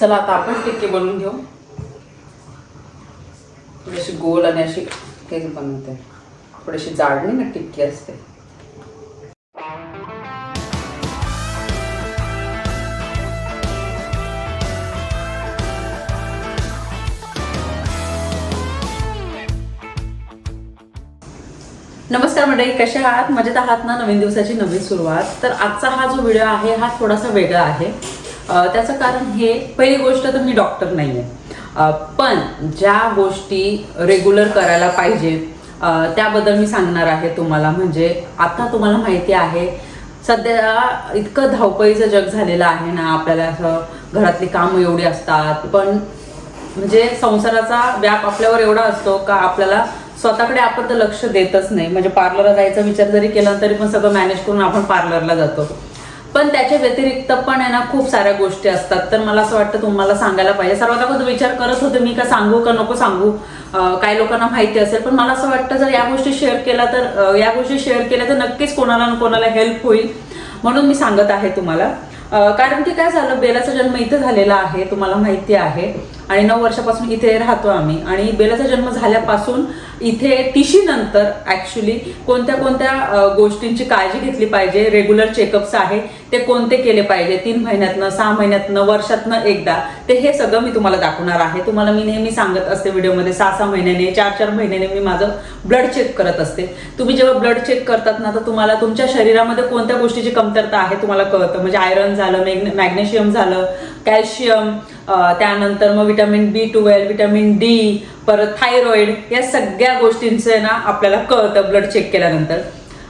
चला आता आपण टिक्के बनवून घेऊ. थोडीशी गोल आणि अशी केक बनवते. थोडीशी जाडणी ना टिक्की असते. नमस्कार मंडळी कशा आहात? मजेत आहात ना? नवीन दिवसाची नवीन सुरुवात. तर आजचा हा जो व्हिडिओ आहे हा थोडासा वेगळा आहे. त्याचं कारण हे पहिली गोष्ट तर मी डॉक्टर नाही आहे पण ज्या गोष्टी रेग्युलर करायला पाहिजे त्याबद्दल मी सांगणार आहे तुम्हाला. म्हणजे आता तुम्हाला माहिती आहे सध्या इतकं धावपळीचं जग झालेलं आहे ना आपल्याला असं घरातली कामं एवढी असतात. पण म्हणजे संसाराचा व्याप आपल्यावर एवढा असतो का आपल्याला स्वतःकडे आपण तर लक्ष देतच नाही. म्हणजे पार्लरला जायचा विचार जरी केला तरी पण सगळं मॅनेज करून आपण पार्लरला जातो. पण त्याच्या व्यतिरिक्त पण आहे ना खूप साऱ्या गोष्टी असतात. तर मला असं वाटतं तुम्हाला सांगायला पाहिजे. सर्वात अगोदर विचार करत होते मी का सांगू का नको सांगू? काही लोकांना माहिती असेल पण मला असं वाटतं जर या गोष्टी शेअर केल्या तर या गोष्टी शेअर केल्या तर नक्कीच कोणाला ना कोणाला हेल्प होईल. म्हणून मी सांगत आहे तुम्हाला. कारण की काय झालं बेलाचा जन्म इथे झालेला आहे तुम्हाला माहिती आहे. आणि नऊ वर्षापासून इथे राहतो आम्ही. आणि बेलाचा जन्म झाल्यापासून इथे टीशी नंतर कोणत्या कोणत्या गोष्टींची काळजी घेतली पाहिजे? रेग्युलर चेकअप्स आहे. ते कोणते केले पाहिजे? तीन महिन्यातनं सहा महिन्यातनं वर्षातनं एकदा. ते हे सगळं मी तुम्हाला दाखवणार आहे. तुम्हाला मी नेहमी सांगत असते व्हिडिओमध्ये सहा सहा महिन्याने चार चार महिन्याने मी माझं ब्लड चेक करत असते. तुम्ही जेव्हा ब्लड चेक करतात ना तर तुम्हाला तुमच्या शरीरामध्ये कोणत्या गोष्टीची कमतरता आहे तुम्हाला कळतं. म्हणजे आयरन झालं मॅग्नेशियम झालं कॅल्शियम त्यानंतर मग vitamin B twelve vitamin D परत थायरॉइड या सगळ्या गोष्टींचं ना आपल्याला कळतं ब्लड चेक केल्यानंतर.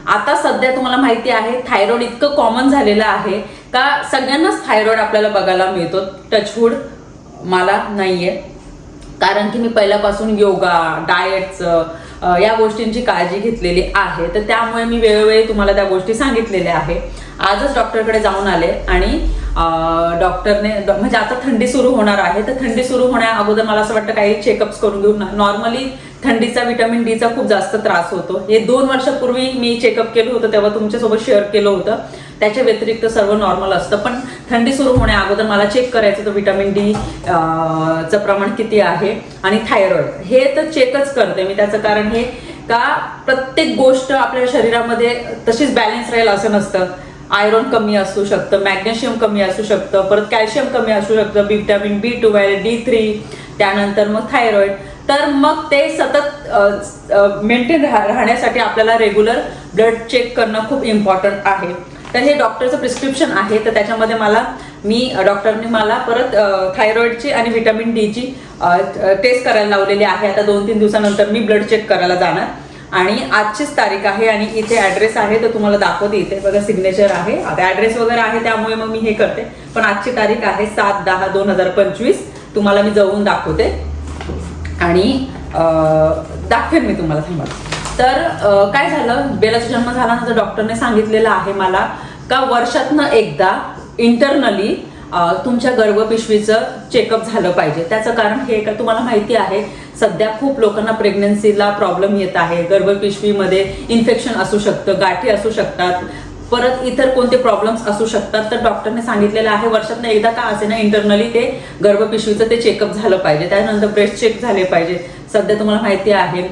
आता सध्या तुम्हाला माहिती आहे थायरॉइड इतकं कॉमन झालेलं आहे का सगळ्यांनाच थायरॉइड आपल्याला बघायला मिळतो. टचवूड मला नाही आहे कारण की मी पहिल्यापासून योगा डाएटचं या गोष्टींची काळजी घेतलेली आहे. तर त्यामुळे मी वेळोवेळी तुम्हाला त्या गोष्टी सांगितलेल्या आहे. आजच डॉक्टरकडे जाऊन आले आणि डॉक्टरने म्हणजे आता थंडी सुरू होणार आहे. तर थंडी सुरू होण्या अगोदर मला असं वाटतं काही चेकअप्स करून घेऊन नॉर्मली थंडीचा विटॅमिन डीचा खूप जास्त त्रास होतो. हे दोन वर्षापूर्वी मी चेकअप केलं होतं तेव्हा तुमच्यासोबत शेअर केलं होतं. त्याच्या व्यतिरिक्त सर्व नॉर्मल असतं. पण थंडी सुरू होण्या अगोदर मला चेक करायचं होतं विटॅमिन डी चं प्रमाण किती आहे आणि थायरॉइड हे तर चेकच करते मी. त्याचं कारण हे का प्रत्येक गोष्ट आपल्या शरीरामध्ये तशीच बॅलन्स राहील असं नसतं. आयरन कमी असू शकतं मॅग्नेशियम कमी असू शकतं परत कॅल्शियम कमी असू शकतं vitamin B twelve D three त्यानंतर मग थायरॉइड तर मग ते सतत मेंटेन राहण्यासाठी आपल्याला रेग्युलर ब्लड चेक करणं खूप इम्पॉर्टंट आहे. तर हे डॉक्टरचं प्रिस्क्रिप्शन आहे. तर त्याच्यामध्ये मला मी डॉक्टरने मला परत थायरॉइडची आणि व्हिटॅमिन डीची टेस्ट करायला लावलेली आहे. आता दोन तीन दिवसानंतर मी ब्लड चेक करायला जाणार. आणि आजचीच तारीख आहे आणि इथे ऍड्रेस आहे तर तुम्हाला दाखवते इथे. बघा सिग्नेचर आहे. आता ॲड्रेस वगैरे आहे त्यामुळे मग मी हे करते. पण आजची तारीख आहे सात दहा दोन हजार पंचवीस. तुम्हाला मी जवळून दाखवते. आणि दाखवेन मी तुम्हाला थांबा. तर काय झालं? बेलाचा जन्म झाल्यानंतर डॉक्टरने सांगितलेलं आहे मला का वर्षातनं एकदा इंटरनली तुमच्या गर्भपिशवीचं चेकअप झालं पाहिजे. त्याचं कारण हे का तुम्हाला माहिती आहे सध्या खूप लोकांना प्रेग्नन्सीला प्रॉब्लेम येत आहे. गर्भपिशवीमध्ये इन्फेक्शन असू शकतं गाठी असू शकतात. परत इतर कोणते प्रॉब्लेम्स असू शकतात. तर डॉक्टरने सांगितलेलं आहे वर्षातनं एकदा का असे ना इंटरनली ते गर्भपिशवीचं ते चेकअप झालं पाहिजे. त्यानंतर ब्रेस्ट चेक झाले पाहिजे. सध्या तुम्हाला माहिती आहे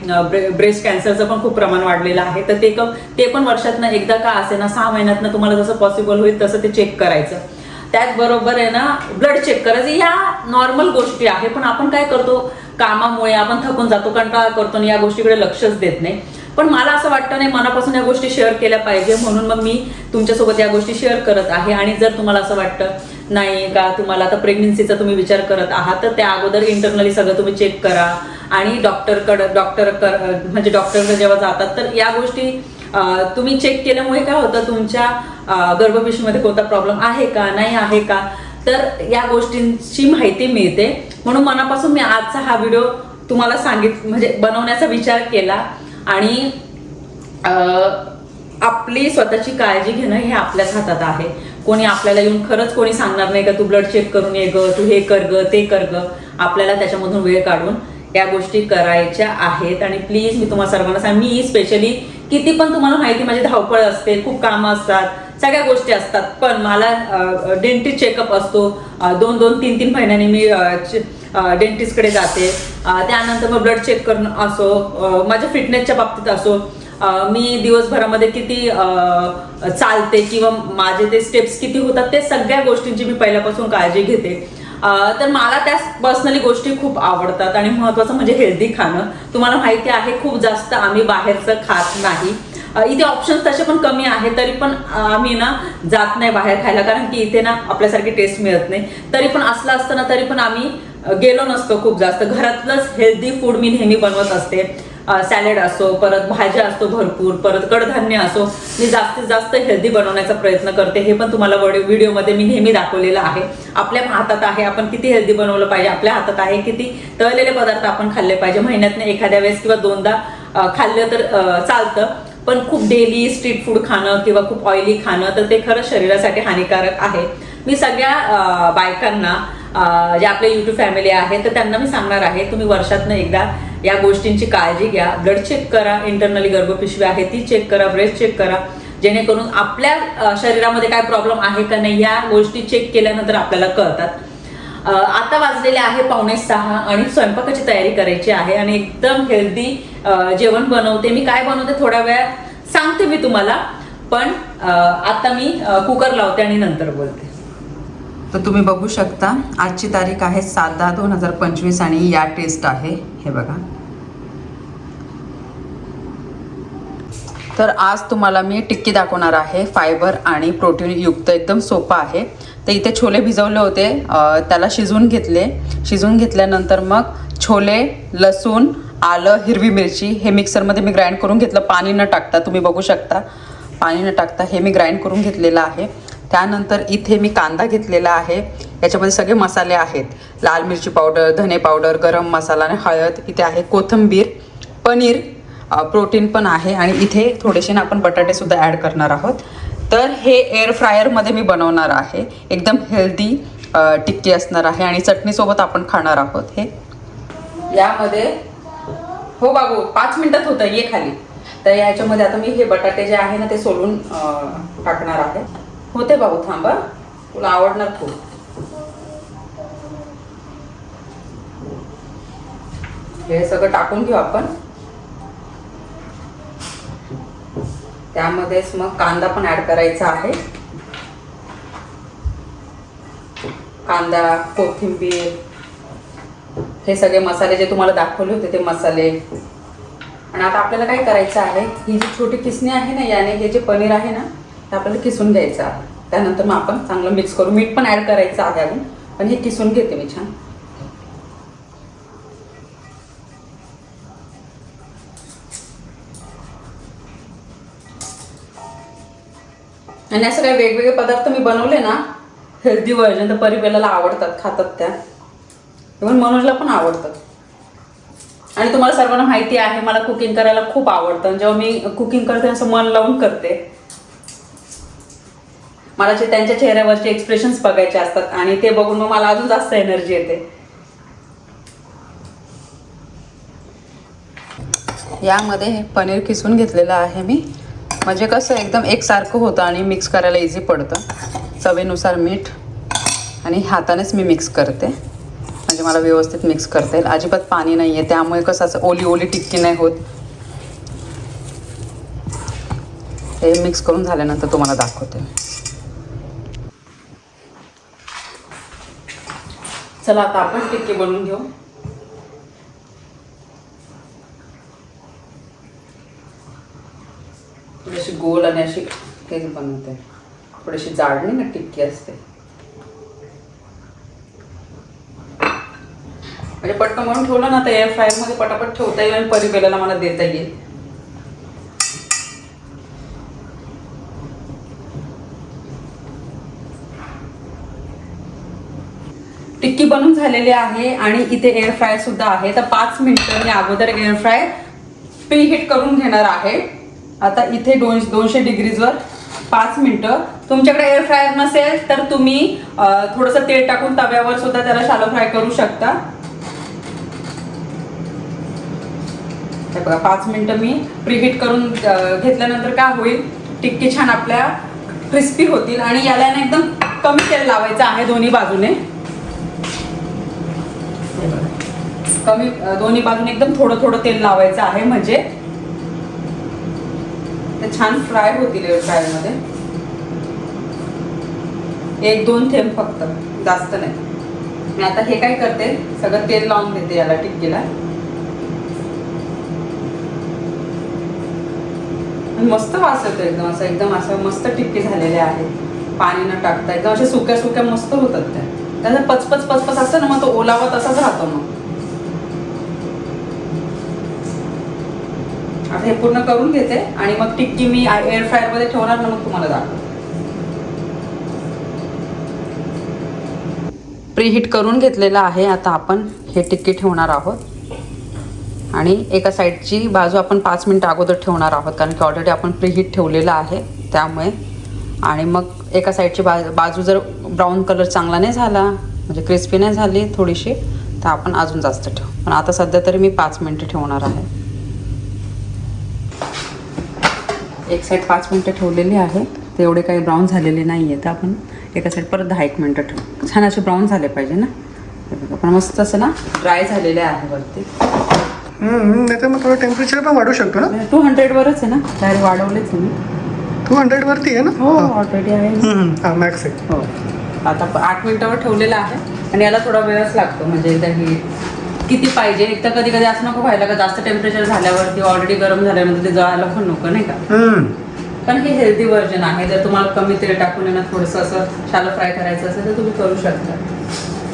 ब्रेस्ट कॅन्सरचं पण खूप प्रमाण वाढलेलं आहे. तर ते क- ते पण वर्षातनं एकदा का असे ना सहा महिन्यातनं तुम्हाला जसं पॉसिबल होईल तसं ते चेक करायचं. त्याचबरोबर आहे ना ब्लड चेक करायचं. या नॉर्मल गोष्टी आहे पण आपण काय करतो? कामामुळे आपण थकून जातो कंटाळा करतो आणि या गोष्टीकडे लक्षच देत नाही. पण मला असं वाटतं नाही मनापासून या गोष्टी शेअर केल्या पाहिजे. म्हणून मग मी तुमच्यासोबत या गोष्टी शेअर करत आहे. आणि जर तुम्हाला असं वाटतं नाही का तुम्हाला आता प्रेग्नन्सीचा तुम्ही विचार करत आहात तर त्या अगोदर इंटरनली सगळं तुम्ही चेक करा. आणि डॉक्टरकडं डॉक्टर म्हणजे डॉक्टरकडे जेव्हा जातात तर या गोष्टी तुम्ही चेक केल्यामुळे काय होतं तुमच्या गर्भपिशीमध्ये कोणता प्रॉब्लेम आहे का नाही आहे का तर या गोष्टींची माहिती मिळते. म्हणून मनापासून मी आजचा हा व्हिडिओ तुम्हाला सांगित म्हणजे बनवण्याचा विचार केला. आणि आपली स्वतःची काळजी घेणं हे आपल्याच हातात आहे. कोणी आपल्याला येऊन खरंच कोणी सांगणार नाही का तू ब्लड चेक करून ये ग तू हे कर ग ते कर ग. आपल्याला त्याच्यामधून वेळ काढून या गोष्टी करायच्या आहेत. आणि प्लीज मी तुम्हाला सर्वांना सांग मी स्पेशली किती पण तुम्हाला माहिती माझी धावपळ असते खूप कामं असतात सगळ्या गोष्टी असतात. पण मला डेंटिस्ट चेकअप असतो. दोन दोन तीन तीन महिन्यांनी मी डेंटिस्टकडे जाते. त्यानंतर मग ब्लड चेक करणं असो माझ्या फिटनेसच्या बाबतीत असो मी दिवसभरामध्ये किती चालते किंवा माझे ते स्टेप्स किती होतात ते सगळ्या गोष्टींची मी पहिल्यापासून काळजी घेते. तर मला त्या पर्सनली गोष्टी खूप आवडतात आणि महत्त्वाचं म्हणजे हेल्दी खाणं. तुम्हाला माहिती आहे खूप जास्त आम्ही बाहेरचं खात नाही. इथे ऑप्शन्स तसे पण कमी आहे तरी पण आम्ही ना जात नाही बाहेर खायला कारण की इथे ना आपल्यासारखी टेस्ट मिळत नाही. तरी पण असलं असतं ना तरी पण आम्ही गेलो नसतो खूप जास्त. घरातलंच हेल्दी फूड मी नेहमी बनवत असते. सॅलेड असो परत भाज्या असतो भरपूर परत कडधान्य असो मी जास्तीत जास्त हेल्दी बनवण्याचा प्रयत्न करते. हे पण तुम्हाला व्हिडिओमध्ये मी नेहमी दाखवलेलं आहे. आपल्या हातात आहे आपण किती हेल्दी बनवलं पाहिजे आपल्या हातात आहे किती तळलेले पदार्थ आपण खाल्ले पाहिजे. महिन्यातनं एखाद्या वेळेस किंवा दोनदा खाल्लं तर चालतं. पण खूप डेली स्ट्रीट फूड खाणं किंवा खूप ऑइली खाणं तर ते खरंच शरीरासाठी हानिकारक आहे. मी सगळ्या बायकांना जे आपले युट्यूब फॅमिली आहे तर त्यांना मी सांगणार आहे तुम्ही वर्षातनं एकदा या गोष्टींची काळजी घ्या. ब्लड चेक करा इंटरनली गर्भपिशवी आहे ती चेक करा ब्रेस्ट चेक करा. जेणेकरून आपल्या शरीरामध्ये काय प्रॉब्लेम आहे का नाही या गोष्टी चेक केल्यानंतर आपल्याला कळतात. आता वाजलेले आहे पावणे सहा आणि स्वयंपाकाची तयारी करायची आहे आणि एकदम हेल्दी जेवण बनवते. मी काय बनवते थोड्या वेळात सांगते मी तुम्हाला पण आता मी कुकर लावते आणि नंतर बोलते. तर तुम्ही बघू शकता आजची तारीख आहे सात दहा दोन हजार पंचवीस आणि या टेस्ट आहे हे बघा. तर आज तुम्हाला मी टिक्की दाखवणार आहे फायबर आणि प्रोटीन युक्त एकदम सोपं आहे. तर इथे छोले भिजवले होते त्याला शिजवून घेतले. शिजवून घेतल्यानंतर मग छोले लसूण आलं हिरवी मिरची हे मिक्सरमध्ये मी ग्राइंड करून घेतलं. पाणी न टाकता तुम्ही बघू शकता. पाणी न टाकता हे मी ग्राइंड करून घेतलेलं आहे. त्यानंतर इथे मी कांदा घेतलेला आहे. याच्यामध्ये सगळे मसाले आहेत. लाल मिरची पावडर धने पावडर गरम मसाला आणि हळद. इथे आहे कोथिंबीर पनीर प्रोटीन पण आहे आणि इथे थोडेसे ना आपण बटाटेसुद्धा ॲड करणार आहोत. तर हे एअर फ्रायरमध्ये मी बनवणार आहे. एकदम हेल्दी टिक्की असणार आहे आणि चटणीसोबत आपण खाणार आहोत हे. यामध्ये हो बाबू पाच मिनिटात होतं ये खाली. तर याच्यामध्ये आता मी हे बटाटे जे आहे ना ते सोलून टाकणार आहे. होते बाबू थांबा. तुला आवडणार खूप. हे सगळं टाकून घेऊ आपण. त्यामध्येच मग कांदा पण ऍड करायचा आहे. कांदा कोथिंबीर हे सगळे मसाले जे तुम्हाला दाखवले होते ते मसाले. आणि आता आपल्याला काय करायचं आहे? ही जी छोटी किसणी आहे ना याने हे जे पनीर आहे ना तर आपल्याला किसून घ्यायचं. आहे त्यानंतर मग आपण चांगलं मिक्स करू. मीठ पण ऍड करायचं आहे अजून पण हे किसून घेते मी छान. आणि असं काही वेगवेगळे पदार्थ मी बनवले ना हेल्दी व्हर्जन तर परिवेलाला आवडतात खातात त्या. इव्हन मनोजला पण आवडतात. आणि तुम्हाला सर्वांना माहिती आहे मला कुकिंग करायला खूप आवडतं. जेव्हा मी कुकिंग करते असं मन लावून करते. मला जे त्यांच्या चेहऱ्यावरचे एक्सप्रेशन्स बघायचे असतात आणि ते बघून मग मला अजून जास्त एनर्जी येते. यामध्ये हे पनीर किसून घेतलेलं आहे मी. म्हणजे कसं एकदम एकसारखं होतं आणि मिक्स करायला इझी पडतं. चवीनुसार मीठ आणि हातानेच मी मिक्स करते. म्हणजे मला व्यवस्थित मिक्स करता येईल. अजिबात पाणी नाही आहे त्यामुळे कसं असं ओली ओली टिक्की नाही होत. हे मिक्स करून झाल्यानंतर तुम्हाला दाखवते. चला आता आपण टिक्की बनवून घेऊ. थोडीशी गोल आणि अशी हेच बनवते. थोडीशी जाडणी ना टिक्की असते. म्हणजे पटकन म्हणून ठेवलं ना तर एअर फ्रायरमध्ये पटापट ठेवता येईल आणि परिपेलाला मला देता येईल. टिक्की बनून झालेली आहे आणि इथे एअर फ्राय सुद्धा आहे. तर पाच मिनिटं मी अगोदर एअर फ्राय प्रीहीट करून घेणार आहे. आता इथे दोन दोनशे डिग्रीजवर पाच मिनिटं. तुमच्याकडे एअर फ्रायर नसेल तर तुम्ही थोडंसं तेल टाकून तव्यावर सुद्धा त्याला शालो फ्राय करू शकता. बघा पाच मिनिटं मी प्रीहीट करून घेतल्यानंतर काय होईल? टिक्की छान आपल्या क्रिस्पी होतील आणि याला एकदम कमी तेल लावायचं आहे दोन्ही बाजूने हे बघा. कमी दोन्ही बाजूने एकदम थोडं थोडं तेल लावायचं आहे म्हणजे ते छान फ्राय होतील एअर फ्रायमध्ये एक दोन थेंब फक्त जास्त नाही. मी आता हे काय करते सगळं तेल लावून देते याला टिक्कीला. मस्त वास येतो एकदम असं एकदम असं मस्त टिक्की झालेले आहेत. पाणी न टाकता एकदम अशा सुक्या सुक्या मस्त होतात त्या. त्याचा पचपच पचपच असतं ना मग तो ओलावा तसाच राहतो मग. आता हे पूर्ण करून घेते आणि मग टिक्की मी एअर फ्रायरमध्ये ठेवणार ना मग तुम्हाला दाखवते. प्रीहीट करून घेतलेलं आहे. आता आपण हे टिक्की ठेवणार आहोत. आणि एका साईडची बाजू आपण पाच मिनटं अगोदर ठेवणार आहोत कारण की ऑलरेडी आपण प्रीहीट ठेवलेलं आहे त्यामुळे. आणि मग एका साईडची बा बाजू जर ब्राऊन कलर चांगला नाही झाला म्हणजे क्रिस्पी नाही झाली थोडीशी तर आपण अजून जास्त ठेवू. पण आता सध्या तरी मी पाच मिनटं ठेवणार आहे. एक साईड पाच मिनटं ठेवलेली आहे ते एवढे काही ब्राऊन झालेले नाही आहे तर आपण एका साईड परत दहा एक मिनटं ठेवू. छान असे ब्राऊन झाले पाहिजे ना? पण मस्त असं ना ड्राय झालेले आहे वरती. नाही तर मग थोडं टेम्परेचर पण वाढू शकतो ना? टू हंड्रेडवरच आहे ना? डायरेक्ट वाढवलेच मी. टू हंड्रेड वरती आहे ना? हो ऑलरेडी आहे. हा मॅक्स आहे. हो. आता आठ मिनिटावर ठेवलेलं आहे. आणि याला थोडा वेळच लागतो. म्हणजे एकदा ही किती पाहिजे? एक तर कधी कधी असं नको व्हायला का जास्त टेम्परेचर झाल्यावरती ऑलरेडी गरम झाल्यानंतर ते जळायला पण नको नाही का? पण हे हेल्दी व्हर्जन आहे. जर तुम्हाला कमी तेल टाकून ना थोडंसं असं शालो फ्राय करायचं असेल तर तुम्ही करू शकता.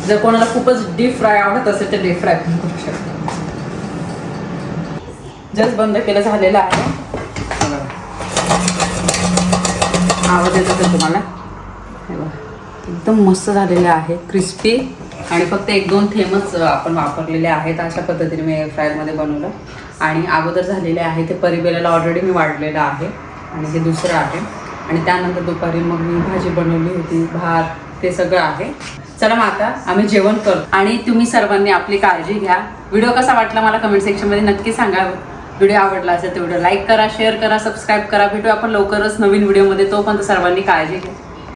जर कोणाला खूपच डीप फ्राय आवडत असेल तर डीप फ्राय पण करू शकता. जस्ट बंद केलं झालेलं आहे. आवाज येतो तुम्हाला. एकदम मस्त झालेले आहे क्रिस्पी आणि फक्त एक दोन थेमच आपण वापरलेले आहेत अशा पद्धतीने मी एअर फ्रायरमध्ये बनवलं. आणि अगोदर झालेले आहे ते परिबेलाला ऑलरेडी मी वाढलेलं आहे. आणि हे दुसरं आहे. आणि त्यानंतर दुपारी मग मी भाजी बनवली होती भात ते सगळं आहे. चला मग आता आम्ही जेवण करू आणि तुम्ही सर्वांनी आपली काळजी घ्या. व्हिडिओ कसा वाटला मला कमेंट सेक्शनमध्ये नक्की सांगा. व्हिडिओ आवडला असेल तर व्हिडिओ लाईक करा शेअर करा सबस्क्राईब करा. भेटू आपण लवकरच नवीन व्हिडिओमध्ये तो पण सर्वांनी काळजी घ्या.